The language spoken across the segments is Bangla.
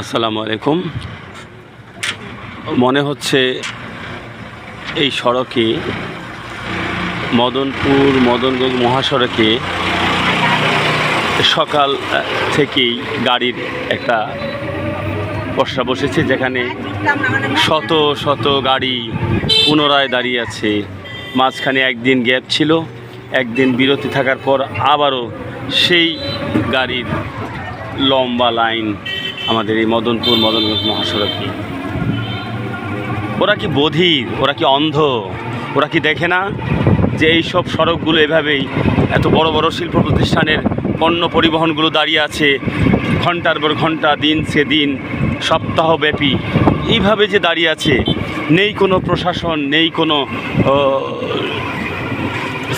আসসালামু আলাইকুম। মনে হচ্ছে এই সড়কে মদনপুর, মদনগঞ্জ মহাসড়কে সকাল থেকেই গাড়ির একটা বর্ষা বসেছে, যেখানে শত শত গাড়ি পুনরায় দাঁড়িয়ে আছে। মাঝখানে একদিন গ্যাপ ছিল, একদিন বিরতি থাকার পর আবারও সেই গাড়ির লম্বা লাইন আমাদের এই মদনপুর মদনগঞ্জ মহাসড়কে। ওরা কি বধির? ওরা কি অন্ধ? ওরা কি দেখে না যে এই সব সড়কগুলো এভাবেই এত বড় বড় শিল্প প্রতিষ্ঠানের পণ্য পরিবহনগুলো দাঁড়িয়ে আছে? ঘণ্টার পর ঘণ্টা, দিন সে দিন, সপ্তাহব্যাপী। এইভাবে যে দাঁড়িয়ে আছে, নেই কোনো প্রশাসন, নেই কোনো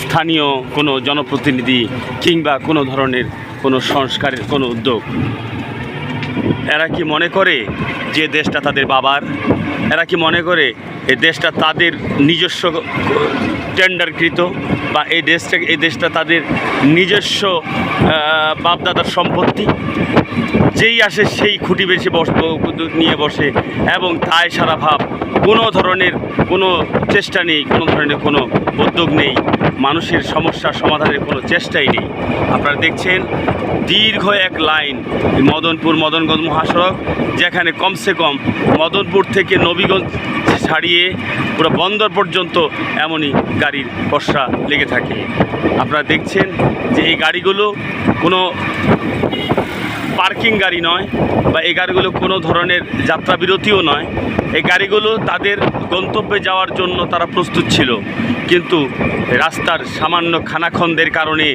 স্থানীয় কোনো জনপ্রতিনিধি কিংবা কোনো ধরনের কোনো সংস্কারের কোনো উদ্যোগ। এরা কি মনে করে যে দেশটা তাদের বাবার? এরা কি মনে করে এই দেশটা তাদের নিজস্ব টেন্ডারকৃত বা এই দেশটা এই দেশটা তাদের নিজস্ব বাপদাদার সম্পত্তি? যেই আসে সেই খুঁটি বেশি বস নিয়ে বসে এবং তাই সারা ভাব। কোনো ধরনের কোনো চেষ্টা নেই, কোনো ধরনের কোনো উদ্যোগ নেই। মানুষের সমস্যার সমাধানের কোনো চেষ্টাই নেই। আপনারা দেখছেন দীর্ঘ এক লাইন মদনপুর মদনগঞ্জ মহাসড়ক, যেখানে কমসে কম মদনপুর থেকে নবীগঞ্জ ছাড়িয়ে পুরো বন্দর পর্যন্ত এমনই গাড়ির বর্ষা লেগে থাকে। আপনারা দেখছেন যে এই গাড়িগুলো কোনো পার্কিং গাড়ি নয় বা এই গাড়িগুলো কোনো ধরনের যাত্রা বিরতিও নয়। এই গাড়িগুলো তাদের গন্তব্যে যাওয়ার জন্য তারা প্রস্তুত ছিল। কিন্তু রাস্তার সামান্য খানাখন্দের কারণে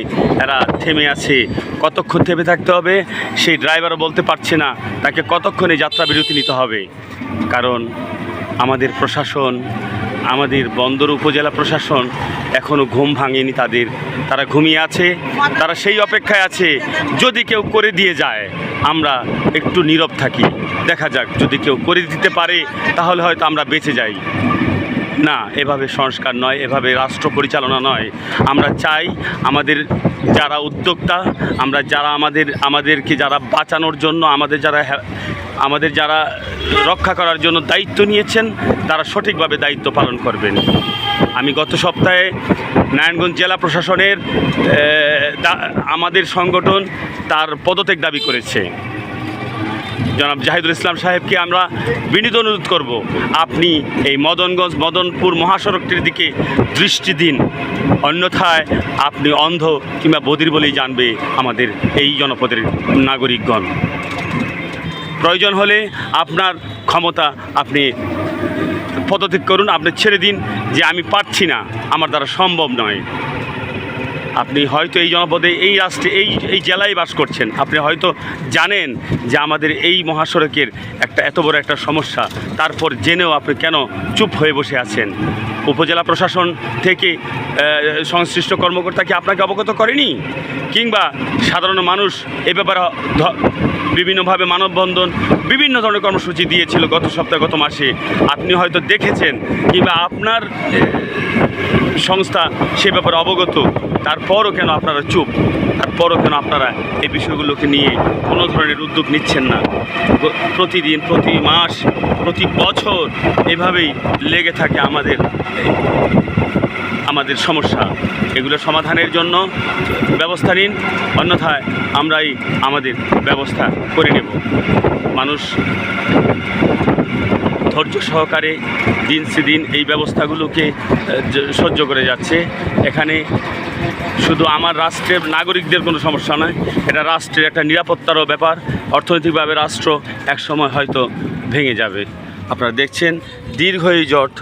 এরা থেমে আছে। কতক্ষণ থেমে থাকতে হবে সেই ড্রাইভারও বলতে পারছে না। তাকে কতক্ষণে যাত্রা বিরতি নিতে হবে? কারণ আমাদের প্রশাসন আমাদের বন্দর উপজেলা প্রশাসন এখনও ঘুম ভাঙেনি তাদের। তারা ঘুমিয়ে আছে, তারা সেই অপেক্ষায় আছে, যদি কেউ করে দিয়ে যায়, আমরা একটু নীরব থাকি। দেখা যাক, যদি কেউ করে দিতে পারে, তাহলে হয়তো আমরা বেঁচে যাই। না, এভাবে সংস্কার নয়, এভাবে রাষ্ট্র পরিচালনা নয়। আমরা চাই আমাদের যারা উদ্যোক্তা, আমরা যারা আমাদের, আমাদেরকে যারা বাঁচানোর জন্য, আমাদের যারা আমাদের যারা রক্ষা করার জন্য দায়িত্ব নিয়েছেন, তারা সঠিকভাবে দায়িত্ব পালন করবেন। আমি গত সপ্তাহে নারায়ণগঞ্জ জেলা প্রশাসনের আমাদের সংগঠন তার পদত্যাগ দাবি করেছে। জনাব জাহিদুল ইসলাম সাহেবকে আমরা বিনীত অনুরোধ করব, আপনি এই মদনগঞ্জ মদনপুর মহাসড়কটির দিকে দৃষ্টি দিন। অন্যথায় আপনি অন্ধ কিংবা বধির বলেই জানবে আমাদের এই জনপদের নাগরিকগণ। প্রয়োজন হলে আপনার ক্ষমতা আপনি পদত্যাগ করুন, আপনি ছেড়ে দিন যে আমি পারছি না, আমার দ্বারা সম্ভব নয়। আপনি হয়তো এই জনপদে, এই রাষ্ট্রে, এই এই জেলায় বাস করছেন। আপনি হয়তো জানেন যে আমাদের এই মহাসড়কের একটা, এত বড় একটা সমস্যা। তারপর জেনেও আপনি কেন চুপ হয়ে বসে আছেন? উপজেলা প্রশাসন থেকে সংশ্লিষ্ট কর্মকর্তা কি আপনাকে অবগত করেনি? কিংবা সাধারণ মানুষ এ ব্যাপারে বিভিন্নভাবে মানববন্ধন, বিভিন্ন ধরনের কর্মসূচি দিয়েছিল গত সপ্তাহে, গত মাসে। আপনি হয়তো দেখেছেন, কিংবা আপনার সংস্থা সে ব্যাপারে অবগত, তারপরও কেন আপনারা চুপ? তারপরও কেন আপনারা এই বিষয়গুলোকে নিয়ে কোনো ধরনের উদ্যোগ নিচ্ছেন না? প্রতিদিন, প্রতি মাস, প্রতি বছর এভাবেই লেগে থাকে আমাদের আমাদের সমস্যা। এগুলো সমাধানের জন্য ব্যবস্থা নিন, অন্যথায় আমরাই আমাদের ব্যবস্থা করে নেব। মানুষ ধৈর্য সহকারে দিন সেদিন এই ব্যবস্থাগুলোকে সহ্য করে যাচ্ছে। এখানে শুধু আমার রাষ্ট্রের নাগরিকদের কোনো সমস্যা নয়, এটা রাষ্ট্রের একটা নিরাপত্তারও ব্যাপার। অর্থনৈতিকভাবে রাষ্ট্র একসময় হয়তো ভেঙে যাবে। আপনারা দেখছেন দীর্ঘ এই জট।